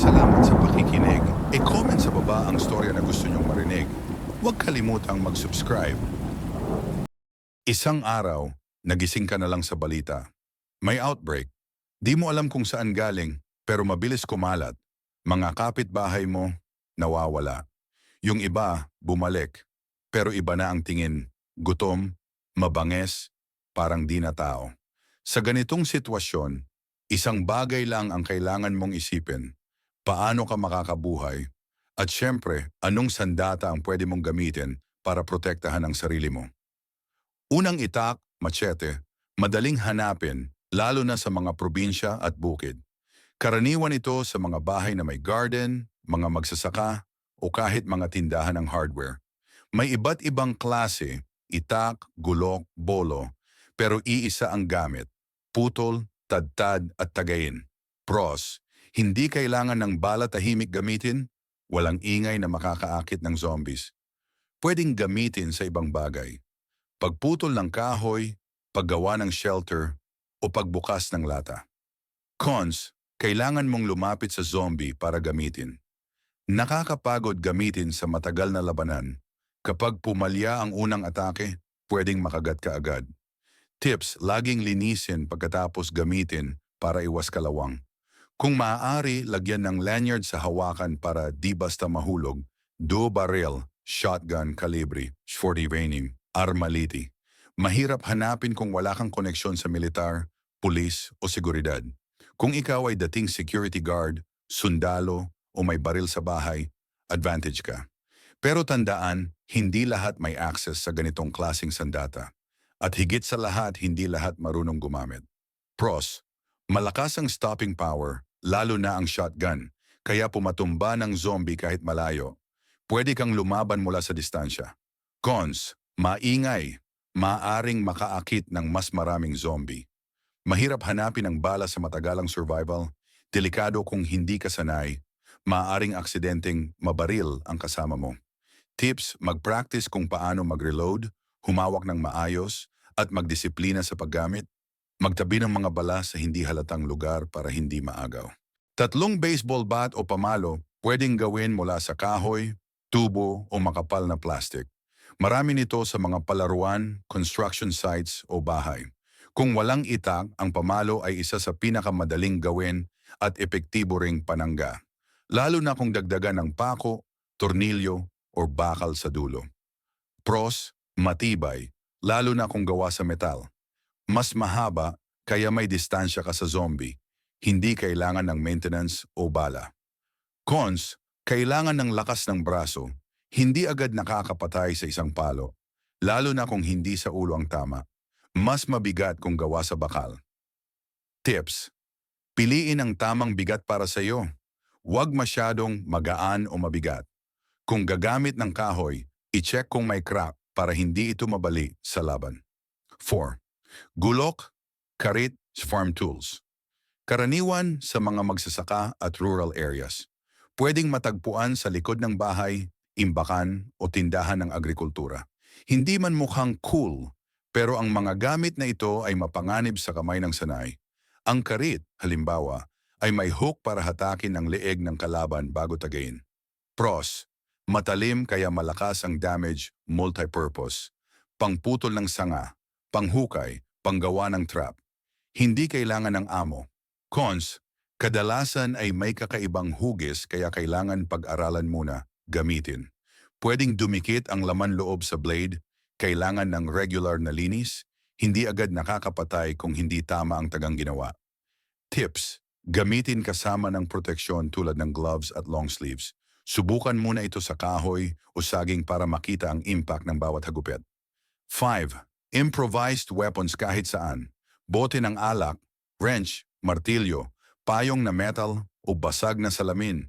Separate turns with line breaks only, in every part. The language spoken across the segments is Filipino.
salamat sa pakikinig. E-comment sa baba ang storya na gusto nyong marinig. Huwag kalimutang mag-subscribe. Isang araw, nagising ka na lang sa balita. May outbreak. Di mo alam kung saan galing, pero mabilis kumalat. Mga kapitbahay mo, nawawala. Yung iba, bumalik. Pero iba na ang tingin. Gutom, mabanges, parang di na tao. Sa ganitong sitwasyon, isang bagay lang ang kailangan mong isipin. Paano ka makakabuhay? At syempre, anong sandata ang pwede mong gamitin para protektahan ang sarili mo? Unang itak, machete, madaling hanapin, lalo na sa mga probinsya at bukid. Karaniwan ito sa mga bahay na may garden, mga magsasaka, o kahit mga tindahan ng hardware. May iba't ibang klase, itak, gulok, bolo, pero iisa ang gamit, putol, tadtad at tagayin. Pros, hindi kailangan ng bala tahimik gamitin, walang ingay na makakaakit ng zombies. Pwedeng gamitin sa ibang bagay. Pagputol ng kahoy, paggawa ng shelter, o pagbukas ng lata. Cons, kailangan mong lumapit sa zombie para gamitin. Nakakapagod gamitin sa matagal na labanan. Kapag pumalya ang unang atake, pwedeng makagat ka agad. Tips, laging linisin pagkatapos gamitin para iwas kalawang. Kung maaari, lagyan ng lanyard sa hawakan para di basta mahulog, do barrel, shotgun kalibre, 40 raining, armaliti. Mahirap hanapin kung wala kang koneksyon sa militar, pulis o seguridad. Kung ikaw ay dating security guard, sundalo o may baril sa bahay, advantage ka. Pero tandaan, hindi lahat may access sa ganitong klasing sandata. At higit sa lahat, hindi lahat marunong gumamit. Pros, malakas ang stopping power, lalo na ang shotgun, kaya pumatumba ng zombie kahit malayo. Pwede kang lumaban mula sa distansya. Cons, maingay, maaring makaakit ng mas maraming zombie. Mahirap hanapin ang bala sa matagalang survival, delikado kung hindi ka sanay, maaring aksidenteng mabaril ang kasama mo. Tips, mag-practice kung paano mag-reload, humawak ng maayos, at magdisiplina sa paggamit. Magtabi ng mga bala sa hindi halatang lugar para hindi maagaw. Tatlong baseball bat o pamalo pwedeng gawin mula sa kahoy, tubo o makapal na plastic. Marami nito sa mga palaruan, construction sites o bahay. Kung walang itak, ang pamalo ay isa sa pinakamadaling gawin at epektibo ring panangga. Lalo na kung dagdagan ng pako, tornilyo o bakal sa dulo. Pros, matibay, lalo na kung gawa sa metal. Mas mahaba, kaya may distansya ka sa zombie. Hindi kailangan ng maintenance o bala. Cons, kailangan ng lakas ng braso. Hindi agad nakakapatay sa isang palo. Lalo na kung hindi sa ulo ang tama. Mas mabigat kung gawa sa bakal. Tips. Piliin ang tamang bigat para sa iyo. Huwag masyadong magaan o mabigat. Kung gagamit ng kahoy, i-check kung may crack para hindi ito mabali sa laban. 4. Gulok, karit, farm tools. Karaniwan sa mga magsasaka at rural areas. Pwedeng matagpuan sa likod ng bahay, imbakan o tindahan ng agrikultura. Hindi man mukhang cool, pero ang mga gamit na ito ay mapanganib sa kamay ng sanay. Ang karit, halimbawa, ay may hook para hatakin ang leeg ng kalaban bago tagayin. Pros, matalim kaya malakas ang damage, multipurpose. Pangputol ng sanga, panghukay, panggawa ng trap. Hindi kailangan ng amo. Cons, kadalasan ay may kakaibang hugis kaya kailangan pag-aralan muna, gamitin. Pwedeng dumikit ang laman loob sa blade, kailangan ng regular na linis, hindi agad nakakapatay kung hindi tama ang tagang ginawa. Tips, gamitin kasama ng proteksyon tulad ng gloves at long sleeves. Subukan muna ito sa kahoy o saging para makita ang impact ng bawat hagupit. 5. Improvised weapons kahit saan. Bote ng alak, wrench, martilyo, payong na metal o basag na salamin.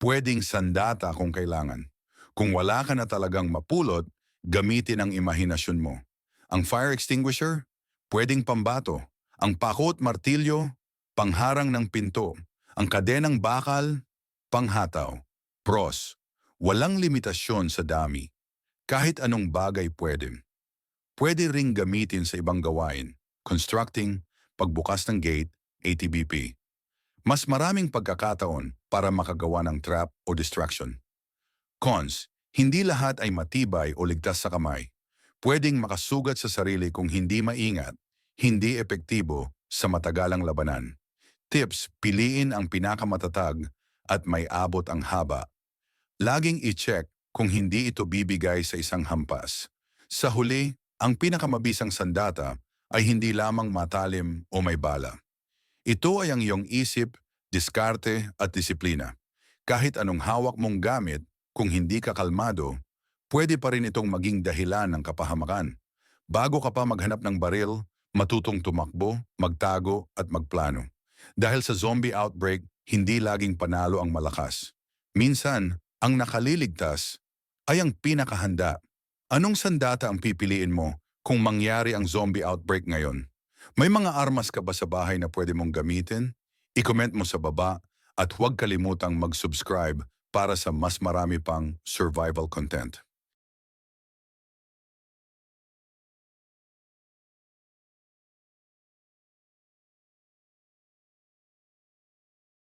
Pwedeng sandata kung kailangan. Kung wala ka na talagang mapulot, gamitin ang imahinasyon mo. Ang fire extinguisher, pwedeng pambato. Ang pakot martilyo, pangharang ng pinto. Ang kadenang bakal, panghataw. Pros, walang limitasyon sa dami. Kahit anong bagay pwede. Pwede ring gamitin sa ibang gawain, constructing, pagbukas ng gate, ATBP. Mas maraming pagkakataon, para makagawa ng trap o distraction. Cons, hindi lahat ay matibay o ligtas sa kamay. Pwedeng makasugat sa sarili kung hindi maingat, hindi epektibo sa matagalang labanan. Tips, piliin ang pinakamatatag at may abot ang haba. Laging i-check kung hindi ito bibigay sa isang hampas. Sa huli, ang pinakamabisang sandata ay hindi lamang matalim o may bala. Ito ay ang iyong isip, diskarte at disiplina. Kahit anong hawak mong gamit, kung hindi ka kalmado, pwede pa rin itong maging dahilan ng kapahamakan. Bago ka pa maghanap ng baril, matutong tumakbo, magtago at magplano. Dahil sa zombie outbreak, hindi laging panalo ang malakas. Minsan, ang nakaliligtas ay ang pinakahanda. Anong sandata ang pipiliin mo kung mangyari ang zombie outbreak ngayon? May mga armas ka ba sa bahay na pwede mong gamitin? I-comment mo sa baba at huwag kalimutang mag-subscribe para sa mas marami pang survival content.